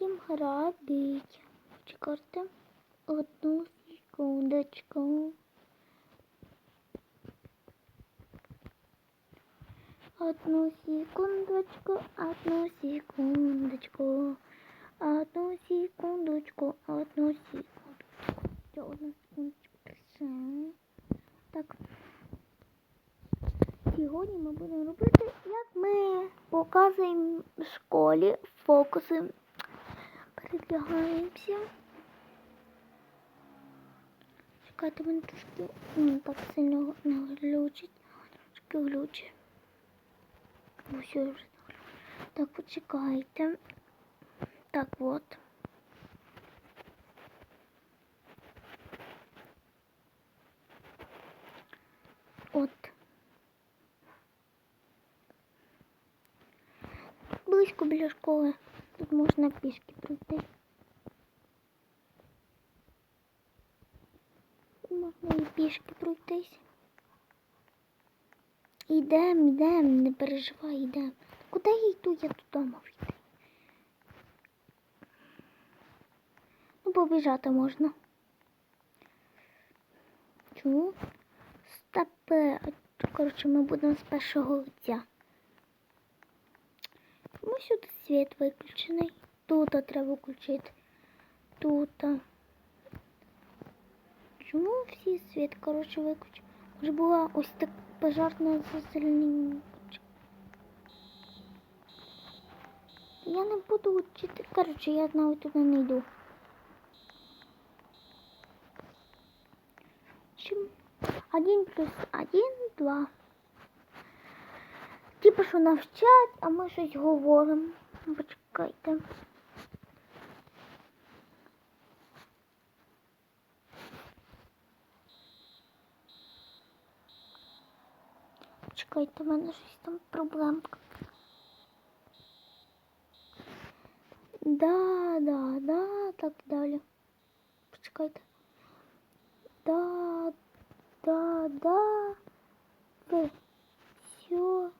будемо грати. Чекайте одну секундочку. Одну секундочку, одну секундочку, одну секундочку, одну секундочку. Ще одну секундочку. Все. Так. Сьогодні ми будемо робити, як ми показуємо в школі фокуси. Передвигаємося. Чекайте, мене трошки не так сильно не глючить. Трошки глючить. Ну, все, я вже. Так, почекайте. Так, от. От. Близько біля школи. Тут можна пішки пройти. Можна і пішки пройтись. Ідем, ідем, не переживай, ідем. Куди я йду? Я додому йти. Ну, побіжати можна. Чому? Стопе. Коротше, ми будемо з першого лиця. Чому сюди світ виключений? Тут треба включити. Тут. Чому всі світ, коротше, виключені? Може була ось так пожарна зазелені. Я не буду вчити. Коротше, я навіть туди не йду. Один плюс один, два. Типа, що навчать, а ми щось говоримо. Почекайте. Чекайте, в мене щось там проблемка. Да, да, да, так далі. Почекайте. Да, да, да. Все.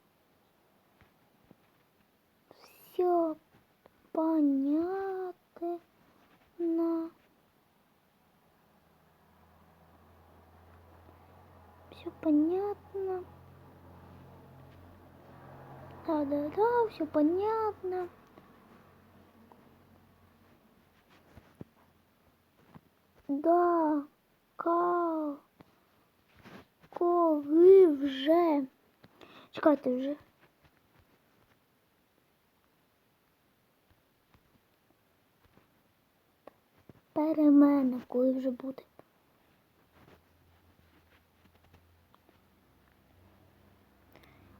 Все понятно. Все понятно. Да, да, да, все понятно. Да, ка, коли вже. Чекайте вже. Перемена, коли вже буде.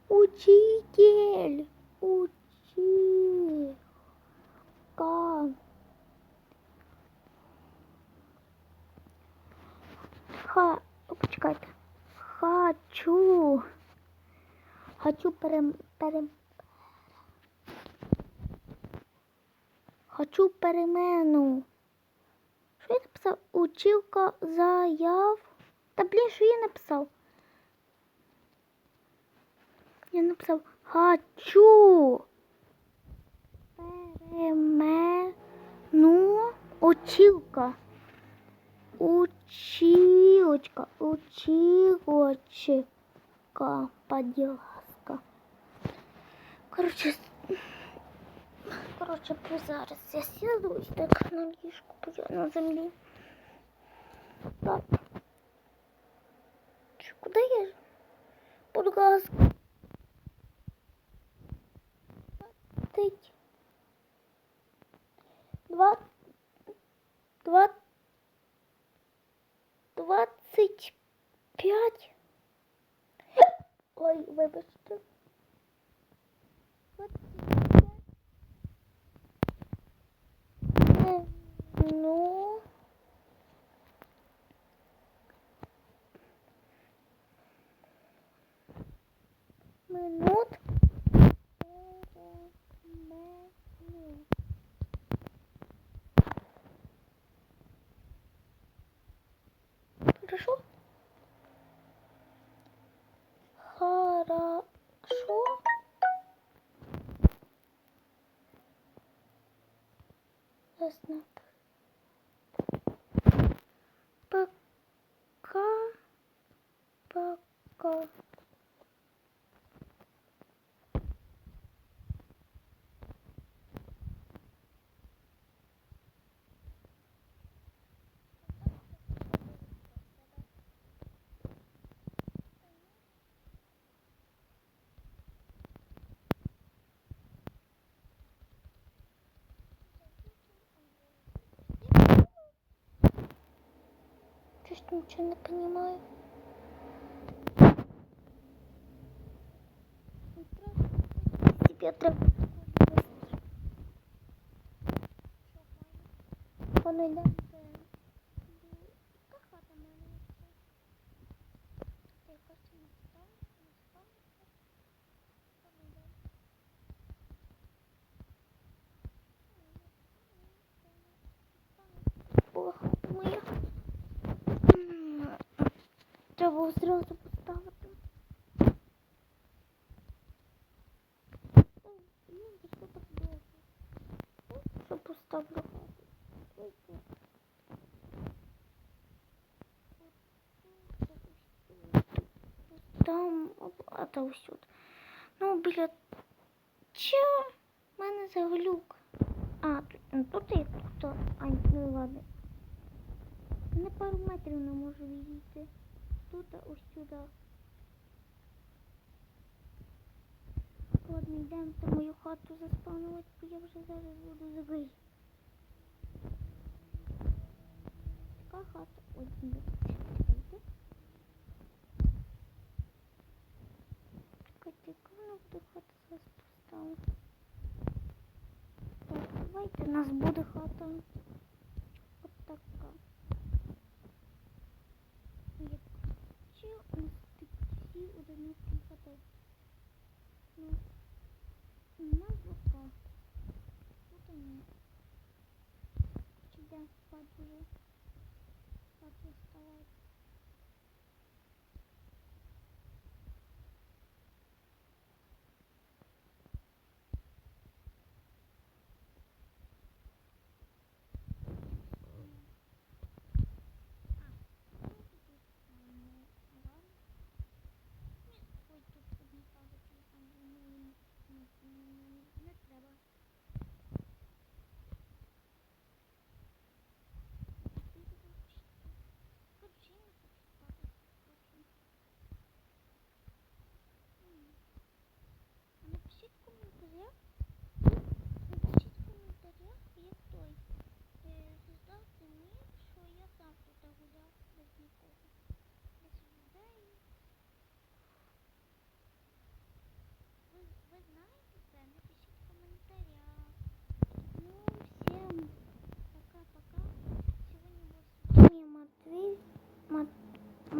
Учитель, учи, ка. Ха, почекайте. Хочу. Хочу перем, перем, Хочу перемену. Я написав? Училка заяв. Та блін, що я написав? Я написав хочу перемену училка. Училочка, училочка, поділаска. Короче, короче, зараз я сяду і так на ліжку на землі. Так. Чи Куди я? Подказка. Двадцать. Чесно. Пока. Пока. Ничего не понимаю. Тебе треба. Воно йде. Яка хата? Треба було поставити. Що поставлю. Там, а та ось. Ну, біля Чо? У мене заглюк. А, тут, ну, тут. А, ну ладно. На пару метрів не можу відійти. Тут ось сюди. Ладно, йдемо та мою хату заспавнувати, бо я вже зараз буду забий. Така хата. Ой, ні, чекайте. Вона буде хата зараз поставити. Так, давайте, у нас буде хата. Görüşürüz.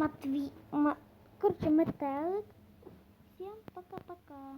Мат- Матвей. Ма- Короче, Метелик. Всем пока-пока.